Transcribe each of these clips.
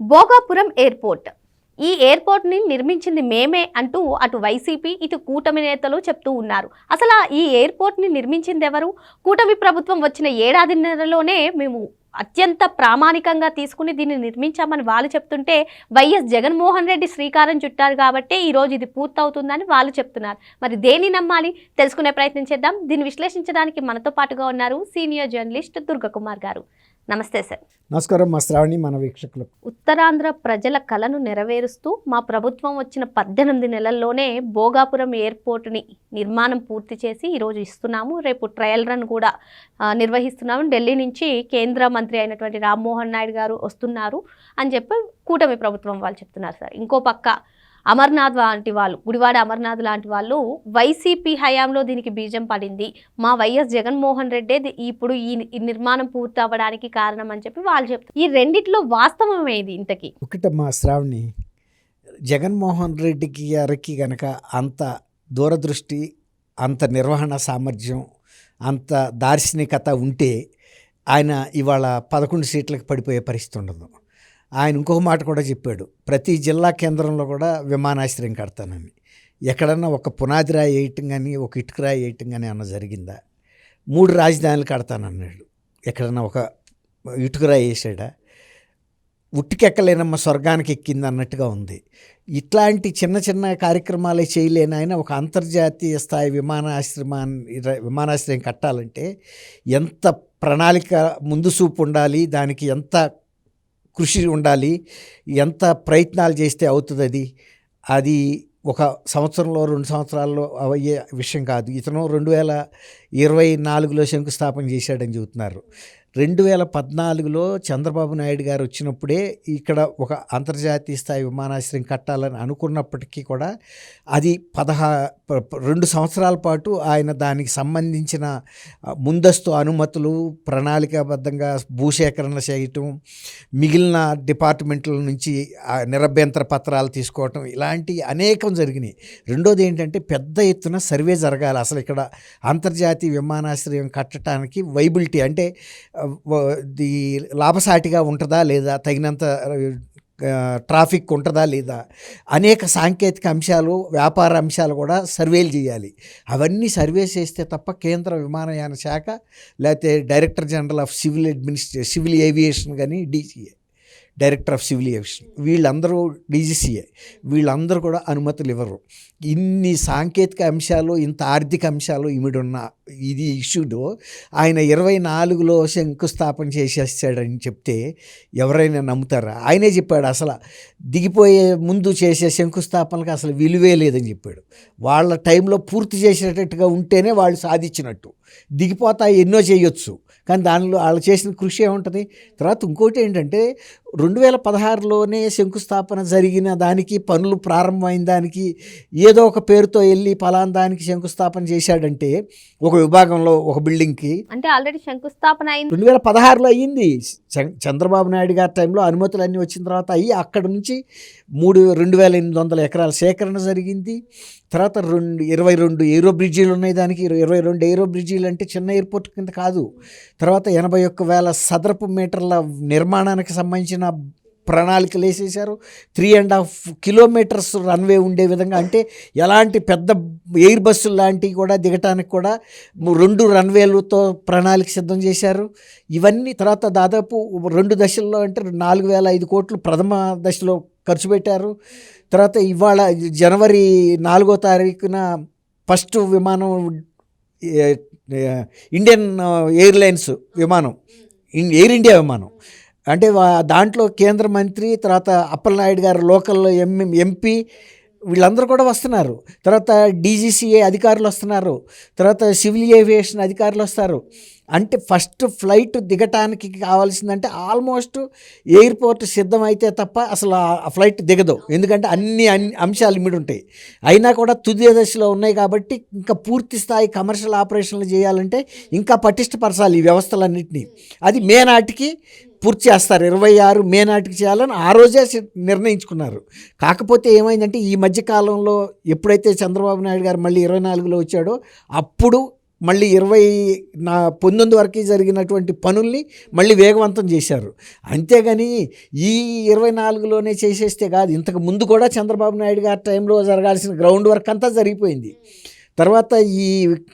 Bhogapuram airport. ఈ ఎయిర్పోర్ట్ని నిర్మించింది మేమే అంటూ అటు వైసీపీ ఇటు కూటమి నేతలు చెప్తూ ఉన్నారు. అసలు ఆ ఈ ఎయిర్పోర్ట్ని నిర్మించింది ఎవరు కూటమి ప్రభుత్వం వచ్చిన ఏడాదిన్నరలోనే మేము అత్యంత ప్రామాణికంగా తీసుకుని దీన్ని నిర్మించామని వాళ్ళు చెప్తుంటే వైఎస్ జగన్మోహన్ రెడ్డి శ్రీకారం చుట్టారు కాబట్టి ఈ రోజు ఇది పూర్తవుతుందని వాళ్ళు చెప్తున్నారు. మరి దేన్ని నమ్మాలి? తెలుసుకునే ప్రయత్నం చేద్దాం. దీన్ని విశ్లేషించడానికి మనతో పాటుగా ఉన్నారు సీనియర్ జర్నలిస్ట్ దుర్గకుమార్ గారు. నమస్తే సార్. నమస్కారం మా శ్రావణి మన వీక్షకులకు. ఉత్తరాంధ్ర ప్రజల కలను నెరవేరుస్తూ మా ప్రభుత్వం వచ్చిన పద్దెనిమిది నెలల్లోనే భోగాపురం ఎయిర్పోర్ట్ని నిర్మాణం పూర్తి చేసి ఈరోజు ఇస్తున్నాము. రేపు ట్రయల్ రన్ కూడా నిర్వహిస్తున్నాము. ఢిల్లీ నుంచి కేంద్ర మంత్రి అయినటువంటి రామ్మోహన్ నాయుడు గారు వస్తున్నారు అని చెప్పి కూటమి ప్రభుత్వం వాళ్ళు చెప్తున్నారు సార్. ఇంకో పక్క అమర్నాథ్ లాంటి వాళ్ళు గుడివాడ అమర్నాథ్ లాంటి వాళ్ళు వైసీపీ హయాంలో దీనికి బీజం పడింది. మా వైఎస్ జగన్మోహన్ రెడ్డే ఇప్పుడు ఈ నిర్మాణం పూర్తి అవ్వడానికి కారణం అని చెప్పి వాళ్ళు చెప్తారు ఈ రెండిట్లో వాస్తవం ఏది ఇంతకీ? ఒకటమ్మా శ్రావణి జగన్మోహన్ రెడ్డికి గారికి గనక అంత దూరదృష్టి అంత నిర్వహణ సామర్థ్యం అంత దార్శనికత ఉంటే ఆయన ఇవాళ పదకొండు సీట్లకు పడిపోయే పరిస్థితి ఉండదు. ఆయన ఇంకొక మాట కూడా చెప్పాడు. ప్రతి జిల్లా కేంద్రంలో కూడా విమానాశ్రయం కడతానని. ఎక్కడన్నా ఒక పునాది రాయి వేయటం కానీ ఒక ఇటుక రాయి వేయటం కానీ అన్న జరిగిందా? మూడు రాజధానులు కడతానన్నాడు. ఎక్కడన్నా ఒక ఇటుక రాయి వేసాడా? ఉట్టికెక్కలేనమ్మ స్వర్గానికి ఎక్కింది అన్నట్టుగా ఉంది. ఇట్లాంటి చిన్న చిన్న కార్యక్రమాలే చేయలేని ఆయన ఒక అంతర్జాతీయ స్థాయి విమానాశ్రమాన్ని విమానాశ్రయం కట్టాలంటే ఎంత ప్రణాళిక ముందు చూపు ఉండాలి దానికి ఎంత కృషి ఉండాలి. ఎంత ప్రయత్నాలు చేస్తే అవుతుంది అది అది ఒక సంవత్సరంలో రెండు సంవత్సరాల్లో అయ్యే విషయం కాదు. ఇతను రెండు వేల ఇరవై నాలుగులో శంకుస్థాపన చేశాడని చెబుతున్నారు. రెండు వేల పద్నాలుగులో చంద్రబాబు నాయుడు గారు వచ్చినప్పుడే ఇక్కడ ఒక అంతర్జాతీయ స్థాయి విమానాశ్రయం కట్టాలని అనుకున్నప్పటికీ కూడా అది పదహా రెండు సంవత్సరాల పాటు ఆయన దానికి సంబంధించిన ముందస్తు అనుమతులు ప్రణాళికాబద్ధంగా భూసేకరణ చేయటం మిగిలిన డిపార్ట్మెంట్ల నుంచి నిరభ్యంతర పత్రాలు తీసుకోవటం ఇలాంటి అనేకం జరిగినాయి. రెండోది ఏంటంటే పెద్ద ఎత్తున సర్వే జరగాలి. అసలు ఇక్కడ అంతర్జాతీయ విమానాశ్రయం కట్టడానికి వైబిలిటీ అంటే ది లాభసాటిగా ఉంటుందా లేదా తగినంత ట్రాఫిక్ ఉంటుందా లేదా అనేక సాంకేతిక అంశాలు వ్యాపార అంశాలు కూడా సర్వేలు చేయాలి. అవన్నీ సర్వే చేస్తే తప్ప కేంద్ర విమానయాన శాఖ లేకపోతే director general of civil administration civil aviation కానీ DCA. Director of civil aviation వీళ్ళందరూ డీజీసీఏ. వీళ్ళందరూ కూడా అనుమతులు ఇవ్వరు. ఇన్ని సాంకేతిక అంశాలు ఇంత ఆర్థిక అంశాలు ఇమిడున్న ఇది ఇష్యూడు. ఆయన ఇరవై నాలుగులో శంకుస్థాపన చేసేసాడని చెప్తే ఎవరైనా నమ్ముతారా? ఆయనే చెప్పాడు అసలు దిగిపోయే ముందు చేసే శంకుస్థాపనలకు అసలు విలువే లేదని చెప్పాడు. వాళ్ళ టైంలో పూర్తి చేసేటట్టుగా ఉంటేనే వాళ్ళు సాధించినట్టు. దిగిపోతా ఎన్నో చేయొచ్చు. కానీ దానిలో వాళ్ళు చేసిన కృషి ఏముంటుంది? తర్వాత ఇంకోటి ఏంటంటే రెండు వేల పదహారులోనే శంకుస్థాపన జరిగిన దానికి పనులు ప్రారంభమైన దానికి ఏదో ఒక పేరుతో వెళ్ళి పలానా దానికి శంకుస్థాపన చేశాడంటే ఒక విభాగంలో ఒక బిల్డింగ్కి అంటే ఆల్రెడీ శంకుస్థాపన అయింది. రెండు వేల పదహారులో అయ్యింది. చంద్రబాబు నాయుడు గారి టైంలో అనుమతులు అన్నీ వచ్చిన తర్వాత అయ్యి అక్కడ నుంచి మూడు రెండు వేల ఎనిమిది వందల ఎకరాల సేకరణ జరిగింది. తర్వాత రెండు ఇరవై రెండు ఏరో బ్రిడ్జీలు ఉన్నాయి దానికి. ఇరవై ఇరవై రెండు ఏరో బ్రిడ్జీలు అంటే చిన్న ఎయిర్పోర్ట్ కింద కాదు. తర్వాత ఎనభై ఒక్క వేల సదరపు మీటర్ల నిర్మాణానికి సంబంధించిన ప్రణాళికలు వేసేసారు three and half kilometres runway ఉండే విధంగా అంటే ఎలాంటి పెద్ద ఎయిర్ బస్సులు లాంటివి కూడా దిగటానికి కూడా రెండు రన్వేలతో ప్రణాళిక సిద్ధం చేశారు. ఇవన్నీ తర్వాత దాదాపు రెండు దశల్లో అంటే నాలుగు వేల ఐదు కోట్లు ప్రథమ దశలో ఖర్చు పెట్టారు. తర్వాత ఇవాళ జనవరి నాలుగో తారీఖున ఫస్ట్ విమానం ఇండియన్ ఎయిర్లైన్స్ విమానం ఎయిర్ ఇండియా విమానం. అంటే దాంట్లో కేంద్ర మంత్రి తర్వాత అప్పలనాయుడు గారు లోకల్ ఎం ఎంపీ వీళ్ళందరూ కూడా వస్తున్నారు. తర్వాత డీజీసీఏ అధికారులు వస్తున్నారు. తర్వాత సివిల్ ఏవియేషన్ అధికారులు వస్తారు. అంటే ఫస్ట్ ఫ్లైట్ దిగటానికి కావాల్సిందంటే ఆల్మోస్ట్ ఎయిర్పోర్ట్ సిద్ధమైతే తప్ప అసలు ఆ ఫ్లైట్ దిగదు. ఎందుకంటే అన్ని అన్ని అంశాలు ఇమిడి ఉంటాయి. అయినా కూడా తుది దశలో ఉన్నాయి కాబట్టి ఇంకా పూర్తి స్థాయి కమర్షియల్ ఆపరేషన్లు చేయాలంటే ఇంకా పటిష్టపరచాలి ఈ వ్యవస్థలన్నింటినీ. అది మే నాటికి పూర్తి చేస్తారు. ఇరవై ఆరు మే నాటికి చేయాలని ఆ రోజే నిర్ణయించుకున్నారు. కాకపోతే ఏమైందంటే ఈ మధ్యకాలంలో ఎప్పుడైతే చంద్రబాబు నాయుడు గారు మళ్ళీ ఇరవై నాలుగులో వచ్చాడో అప్పుడు మళ్ళీ ఇరవై నా పంతొమ్మిది వరకు జరిగినటువంటి పనుల్ని మళ్ళీ వేగవంతం చేశారు. అంతేగాని ఈ ఇరవై నాలుగులోనే చేసేస్తే కాదు ఇంతకు ముందు కూడా చంద్రబాబు నాయుడు గారి టైంలో జరగాల్సిన గ్రౌండ్ వర్క్ అంతా జరిగిపోయింది. తర్వాత ఈ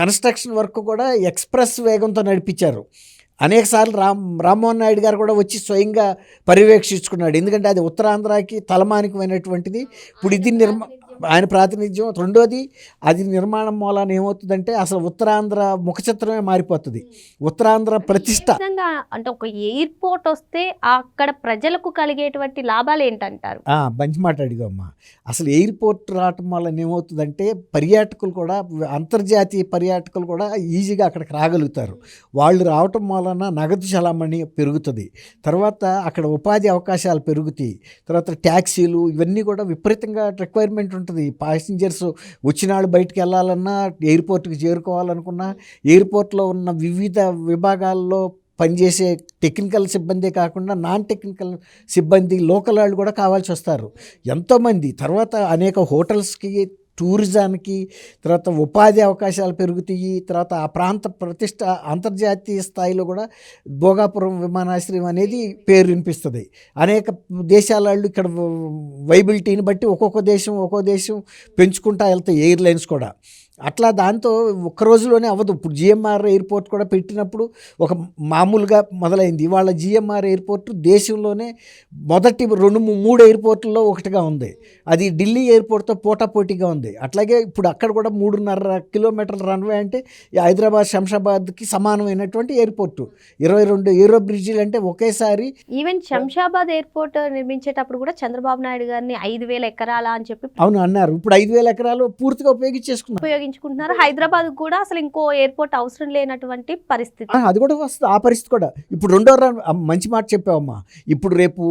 కన్స్ట్రక్షన్ వర్క్ కూడా ఎక్స్ప్రెస్ వేగంతో నడిపించారు. అనేకసార్లు రామ్ రామ్మోహన్ నాయుడు గారు కూడా వచ్చి స్వయంగా పర్యవేక్షించుకున్నాడు. ఎందుకంటే అది ఉత్తరాంధ్రకి తలమానికమైనటువంటిది. ఇప్పుడు ఇది నిర్మా ఆయన ప్రాతినిధ్యం. రెండోది అది నిర్మాణం మూలాన ఏమవుతుందంటే అసలు ఉత్తరాంధ్ర ముఖ చిత్రమే మారిపోతుంది. ఉత్తరాంధ్ర ప్రతిష్ట అంటే ఒక ఎయిర్పోర్ట్ వస్తే అక్కడ ప్రజలకు కలిగేటువంటి లాభాలు ఏంటంటారు? మంచి మాట అడిగమ్మా అసలు ఎయిర్పోర్ట్ రావటం వల్ల ఏమవుతుందంటే పర్యాటకులు కూడా అంతర్జాతీయ పర్యాటకులు కూడా ఈజీగా అక్కడికి రాగలుగుతారు. వాళ్ళు రావటం వలన నగదు చలామణి పెరుగుతుంది. తర్వాత అక్కడ ఉపాధి అవకాశాలు పెరుగుతాయి. తర్వాత ట్యాక్సీలు ఇవన్నీ కూడా విపరీతంగా రిక్వైర్మెంట్ ఉంటుంది ప్యాసింజర్స్ వచ్చిన వాళ్ళు వెళ్ళాలన్నా ఎయిర్పోర్ట్కి చేరుకోవాలనుకున్నా ఎయిర్పోర్ట్లో ఉన్న వివిధ విభాగాల్లో పనిచేసే టెక్నికల్ సిబ్బందే కాకుండా నాన్ టెక్నికల్ సిబ్బంది లోకల్ వాళ్ళు కూడా కావాల్సి వస్తారు. ఎంతోమంది. తర్వాత అనేక హోటల్స్కి టూరిజానికి తర్వాత ఉపాధి అవకాశాలు పెరుగుతాయి తర్వాత ఆ ప్రాంత ప్రతిష్ట అంతర్జాతీయ స్థాయిలో కూడా భోగాపురం విమానాశ్రయం అనేది పేరు వినిపిస్తుంది. అనేక దేశాల వాళ్ళు ఇక్కడ వైబిలిటీని బట్టి ఒక్కొక్క దేశం ఒక్కో దేశం పెంచుకుంటా వెళ్తాయి ఎయిర్లైన్స్ కూడా. అట్లా దాంతో ఒక్క రోజులోనే అవ్వదు. ఇప్పుడు జిఎంఆర్ ఎయిర్పోర్ట్ కూడా పెట్టినప్పుడు ఒక మామూలుగా మొదలైంది. ఇవాళ జిఎంఆర్ ఎయిర్పోర్ట్ దేశంలోనే మొదటి రెండు మూడు ఎయిర్పోర్టుల్లో ఒకటిగా ఉంది. అది ఢిల్లీ ఎయిర్పోర్ట్తో పోటాపోటీగా ఉంది. అట్లాగే ఇప్పుడు అక్కడ కూడా మూడున్నర కిలోమీటర్ల రన్వే అంటే హైదరాబాద్ శంషాబాద్కి సమానమైనటువంటి ఎయిర్పోర్టు. ఇరవై రెండు ఏరో బ్రిడ్జిలు అంటే ఒకేసారి ఈవెన్ శంషాబాద్ ఎయిర్పోర్ట్ నిర్మించేటప్పుడు కూడా చంద్రబాబు నాయుడు గారిని ఐదు వేల ఎకరాల అని చెప్పి అవును అన్నారు. ఇప్పుడు ఐదు వేల ఎకరాలు పూర్తిగా ఉపయోగించేసుకున్నారు. ఉపయోగించుకుంటున్నారు హైదరాబాద్ కూడా అసలు ఇంకో ఎయిర్పోర్ట్ అవసరం లేనటువంటి పరిస్థితి. అది కూడా వస్తుంది. ఆ పరిస్థితి కూడా. ఇప్పుడు రెండో మంచి మాట చెప్పావమ్మా. ఇప్పుడు రేపు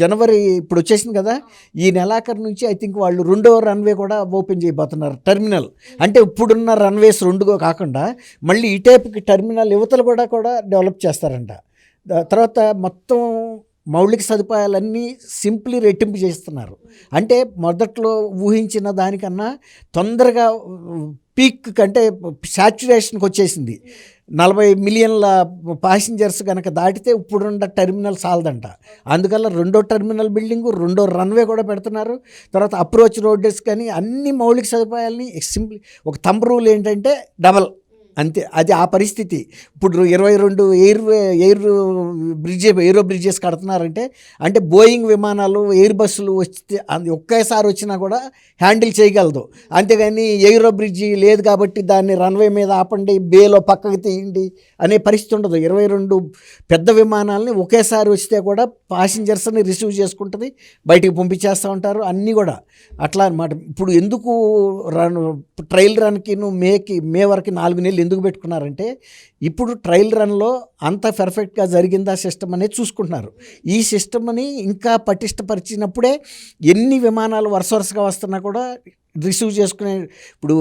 జనవరి ఇప్పుడు వచ్చేసింది కదా ఈ నెలాఖరు నుంచి ఐ థింక్ వాళ్ళు రెండో రన్వే కూడా ఓపెన్ చేయబోతున్నారు. టెర్మినల్. అంటే ఇప్పుడున్న రన్వేస్ రెండుగా కాకుండా మళ్ళీ ఈ టైప్కి టెర్మినల్ యువతలు కూడా కూడా డెవలప్ చేస్తారంట. తర్వాత మొత్తం మౌలిక సదుపాయాలన్నీ సింప్లీ రెట్టింపు చేస్తున్నారు. అంటే మొదట్లో ఊహించిన దానికన్నా తొందరగా పీక్ కంటే సాచ్యురేషన్కి వచ్చేసింది. నలభై మిలియన్ల ప్యాసింజర్స్ కనుక దాటితే ఇప్పుడున్న టెర్మినల్ సాలదంట. అందువల్ల రెండో టెర్మినల్ బిల్డింగ్ రెండో రన్వే కూడా పెడుతున్నారు. తర్వాత అప్రోచ్ రోడ్స్ కానీ అన్ని మౌలిక సదుపాయాలని సింప్లీ ఒక తంబ్ రూల్ ఏంటంటే డబల్. అంతే అది ఆ పరిస్థితి. ఇప్పుడు ఇరవై రెండు air air bridge aero bridges కడుతున్నారంటే అంటే బోయింగ్ విమానాలు ఎయిర్ బస్సులు వస్తే ఒకేసారి వచ్చినా కూడా హ్యాండిల్ చేయగలదు. అంతేగాని ఎయిరో బ్రిడ్జి లేదు కాబట్టి దాన్ని రన్వే మీద ఆపండి బేలో పక్కకి తీయండి అనే పరిస్థితి ఉండదు. ఇరవై రెండు పెద్ద విమానాలని ఒకేసారి వస్తే కూడా ప్యాసింజర్స్ని రిసీవ్ చేసుకుంటుంది బయటికి పంపించేస్తూ ఉంటారు అన్నీ కూడా. అట్లా అనమాట ఇప్పుడు ఎందుకు రన్ ట్రైల్ రన్కి మేకి మే వరకు నాలుగు నెలలు ఎందుకు పెట్టుకున్నారంటే ఇప్పుడు ట్రయల్ రన్లో అంత పర్ఫెక్ట్గా జరిగిందా సిస్టమ్ అనేది చూసుకుంటున్నారు. ఈ సిస్టమ్ని ఇంకా పటిష్టపరిచినప్పుడే ఎన్ని విమానాలు వరుస వరుసగా వస్తున్నా కూడా రిసీవ్ చేసుకునే ఇప్పుడు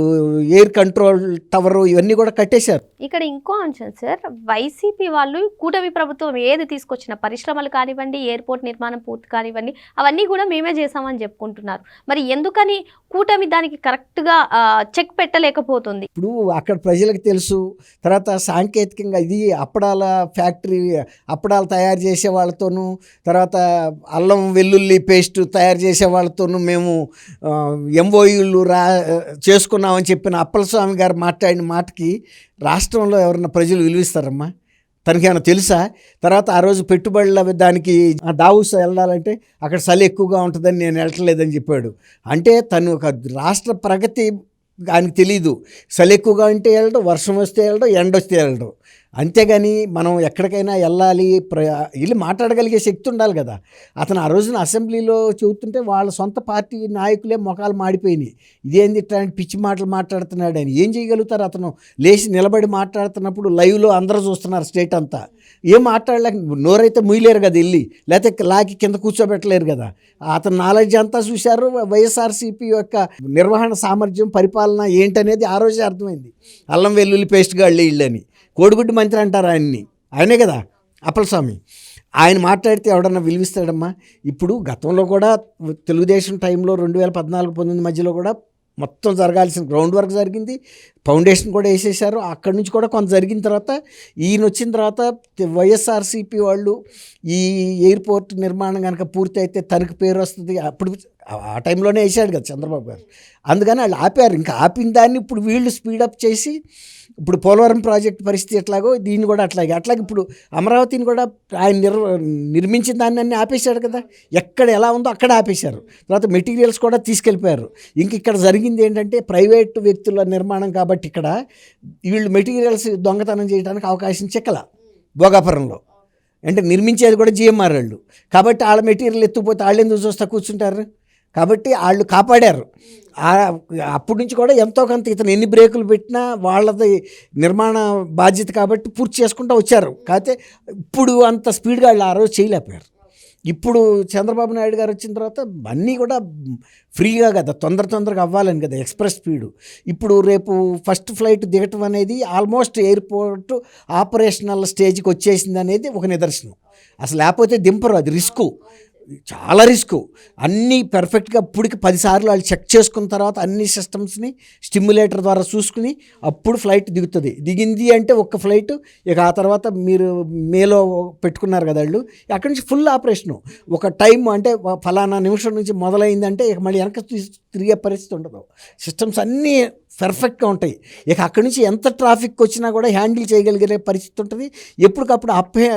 ఎయిర్ కంట్రోల్ టవర్ ఇవన్నీ కూడా కట్టేశారు. ఇక్కడ ఇంకో అంశం సార్ వైసీపీ వాళ్ళు కూటమి ప్రభుత్వం ఏది తీసుకొచ్చిన పరిశ్రమలు కానివ్వండి ఎయిర్పోర్ట్ నిర్మాణం పూర్తి కానివ్వండి అవన్నీ కూడా మేమే చేసామని చెప్పుకుంటున్నారు. మరి ఎందుకని కూటమి దానికి కరెక్ట్గా చెక్ పెట్టలేకపోతుంది? ఇప్పుడు అక్కడ ప్రజలకు తెలుసు తర్వాత సాంకేతికంగా ఇది అప్పడాల ఫ్యాక్టరీ అప్పడాలు తయారు చేసే వాళ్ళతోనూ తర్వాత అల్లం వెల్లుల్లి పేస్ట్ తయారు చేసే వాళ్ళతోనూ మేము ఎంఓయూలు రా చేసుకున్నామని చెప్పిన అప్పలస్వామి గారు మాట్లాడిన మాటకి రాష్ట్రంలో ఎవరన్నా ప్రజలు విలువిస్తారమ్మా? తనకేమైనా తెలుసా? తర్వాత ఆ రోజు పెట్టుబడుల దానికి ఆ వెళ్ళాలంటే అక్కడ చలి ఎక్కువగా ఉంటుందని నేను వెళ్ళట్లేదని చెప్పాడు. అంటే తను ఒక రాష్ట్ర ప్రగతి ఆయనకు తెలీదు. చలి ఎక్కువగా ఉంటే వెళ్ళడం వర్షం వస్తే వెళ్ళడం ఎండ వస్తే వెళ్ళడం. అంతేగాని మనం ఎక్కడికైనా వెళ్ళాలి వెళ్ళి మాట్లాడగలిగే శక్తి ఉండాలి కదా. అతను ఆ రోజున అసెంబ్లీలో చెబుతుంటే వాళ్ళ సొంత పార్టీ నాయకులే మొఖాలు మాడిపోయినాయి. ఇదేంది ఇట్లాంటి పిచ్చి మాటలు మాట్లాడుతున్నాడు అని ఏం చేయగలుగుతారు అతను? లేచి నిలబడి మాట్లాడుతున్నప్పుడు లైవ్లో అందరూ చూస్తున్నారు స్టేట్ అంతా. ఏం మాట్లాడలేక నోరైతే ముయ్యలేరు కదా వెళ్ళి. లేకపోతే లాకి కింద కూర్చోబెట్టలేరు కదా. అతను నాలెడ్జ్ అంతా చూశారు. వైఎస్ఆర్సీపీ యొక్క నిర్వహణ సామర్థ్యం పరిపాలన ఏంటనేది ఆ రోజే అర్థమైంది. అల్లం వెల్లుల్లి పేస్ట్ గాళ్ళు వీళ్ళని కోడిగుడ్డు మంత్రి అంటారు ఆయన్ని. ఆయనే కదా అప్పలస్వామి. ఆయన మాట్లాడితే ఎవడన్నా విలువిస్తాడమ్మా? ఇప్పుడు గతంలో కూడా తెలుగుదేశం టైంలో రెండు వేల పద్నాలుగు పంతొమ్మిది మధ్యలో కూడా మొత్తం జరగాల్సిన గ్రౌండ్ వర్క్ జరిగింది. ఫౌండేషన్ కూడా వేసేసారు అక్కడి నుంచి కూడా కొంత జరిగిన తర్వాత ఈయన వచ్చిన తర్వాత వైఎస్ఆర్సీపీ వాళ్ళు ఈ ఎయిర్పోర్ట్ నిర్మాణం కనుక పూర్తి అయితే తనకు పేరు వస్తుంది. అప్పుడు ఆ టైంలోనే వేసాడు కదా చంద్రబాబు గారు. అందుకని వాళ్ళు ఆపారు. ఇంకా ఆపిన దాన్ని ఇప్పుడు వీళ్ళు స్పీడప్ చేసి ఇప్పుడు పోలవరం ప్రాజెక్ట్ పరిస్థితి ఎట్లాగో దీన్ని కూడా అట్లాగే. అట్లాగే ఇప్పుడు అమరావతిని కూడా ఆయన నిర్ నిర్మించిన దాన్ని అన్ని ఆపేశాడు కదా. ఎక్కడ ఎలా ఉందో అక్కడ ఆపేశారు. తర్వాత మెటీరియల్స్ కూడా తీసుకెళ్ళిపోయారు. ఇంక ఇక్కడ జరిగింది ఏంటంటే ప్రైవేట్ వ్యక్తుల నిర్మాణం కాబట్టి ఇక్కడ వీళ్ళు మెటీరియల్స్ దొంగతనం చేయడానికి అవకాశం చెక్కల భోగాపురంలో. అంటే నిర్మించేది కూడా జిఎంఆర్ వాళ్ళు. కాబట్టి వాళ్ళ మెటీరియల్ ఎత్తుకుపోతే వాళ్ళు ఎందుకు చూస్తా కూర్చుంటారు? కాబట్టి వాళ్ళు కాపాడారు. అప్పటి నుంచి కూడా ఎంతో కొంత ఇతను ఎన్ని బ్రేకులు పెట్టినా వాళ్ళది నిర్మాణ బాధ్యత కాబట్టి పూర్తి చేసుకుంటూ వచ్చారు. కాకపోతే ఇప్పుడు అంత స్పీడ్గా వాళ్ళు ఆ రోజు చేయలేకపోయారు. ఇప్పుడు చంద్రబాబు నాయుడు గారు వచ్చిన తర్వాత అన్నీ కూడా ఫ్రీగా కదా తొందర తొందరగా అవ్వాలని కదా ఎక్స్ప్రెస్ స్పీడు. ఇప్పుడు రేపు ఫస్ట్ ఫ్లైట్ దిగటం అనేది ఆల్మోస్ట్ ఎయిర్పోర్ట్ ఆపరేషనల్ స్టేజ్కి వచ్చేసింది అనేది ఒక నిదర్శనం. అసలు లేకపోతే దింపరు అది రిస్క్. చాలా రిస్క్. అన్నీ పెర్ఫెక్ట్గా అప్పటికి పదిసార్లు వాళ్ళు చెక్ చేసుకున్న తర్వాత అన్ని సిస్టమ్స్ని స్టిమ్యులేటర్ ద్వారా చూసుకుని అప్పుడు ఫ్లైట్ దిగుతుంది. దిగింది అంటే ఒక్క ఫ్లైట్ ఇక ఆ తర్వాత మీరు మేలో పెట్టుకున్నారు కదా వాళ్ళు అక్కడి నుంచి ఫుల్ ఆపరేషను ఒక టైం అంటే ఫలానా నిమిషం నుంచి మొదలైందంటే ఇక మళ్ళీ వెనక తిరిగే పరిస్థితి ఉండదు. సిస్టమ్స్ అన్నీ పర్ఫెక్ట్గా ఉంటాయి. ఇక అక్కడి నుంచి ఎంత ట్రాఫిక్ వచ్చినా కూడా హ్యాండిల్ చేయగలిగే పరిస్థితి ఉంటుంది. ఎప్పటికప్పుడు అప్పే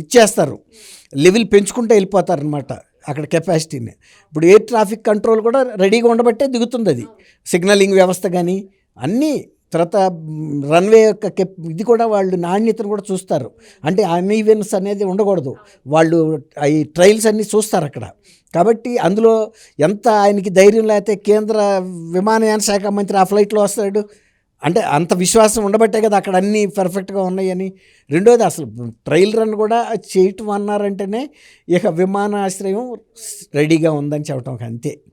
ఇచ్చేస్తారు. లెవెల్ పెంచుకుంటూ వెళ్ళిపోతారనమాట అక్కడ కెపాసిటీని. ఇప్పుడు ఎయిర్ ట్రాఫిక్ కంట్రోల్ కూడా రెడీగా ఉండబట్టే దిగుతుంది అది. సిగ్నలింగ్ వ్యవస్థ కానీ అన్నీ తర్వాత రన్వే యొక్క కెప్ ఇది కూడా వాళ్ళు నాణ్యతను కూడా చూస్తారు. అంటే అన్ఈవెన్స్ అనేది ఉండకూడదు. వాళ్ళు ఈ ట్రయల్స్ అన్నీ చూస్తారు అక్కడ. కాబట్టి అందులో ఎంత ఆయనకి ధైర్యం లేకపోతే కేంద్ర విమానయాన శాఖ మంత్రి ఆ ఫ్లైట్లో వస్తాడు? అంటే అంత విశ్వాసం ఉండబట్టే కదా అక్కడ అన్నీ పర్ఫెక్ట్గా ఉన్నాయని. రెండోది అసలు ట్రయల్ రన్ కూడా చేయటం అన్నారంటేనే ఇక విమానాశ్రయం రెడీగా ఉందని చెప్పటం అంతే.